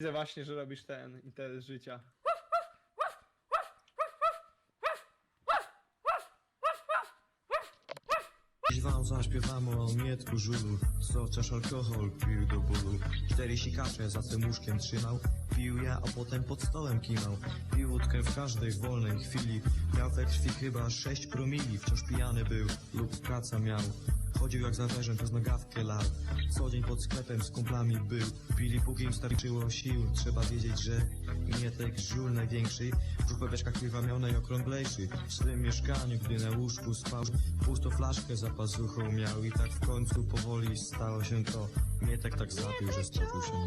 Widzę właśnie, że robisz ten interes życia. Dziś wam zaśpiewamy o Mietku Żulu. Co chociaż alkohol pił do bólu. Cztery sikacze za tym łóżkiem trzymał Pił ja, a potem pod stołem kimał Pił łódkę w każdej wolnej chwili. Miał we krwi chyba sześć promili Wciąż pijany był lub praca miał. Chodził jak zawężem przez nogawkę lał Co dzień pod sklepem z kumplami był. Pili póki im starczyło sił. Trzeba wiedzieć, że Mietek żul największy. Brzuch we wieszkach piwa miał najokrąglejszy. W swym mieszkaniu, gdy na łóżku spał Pusto flaszkę za pazuchą miał. I tak w końcu powoli stało się to. Mietek tak zapił, że stoczył się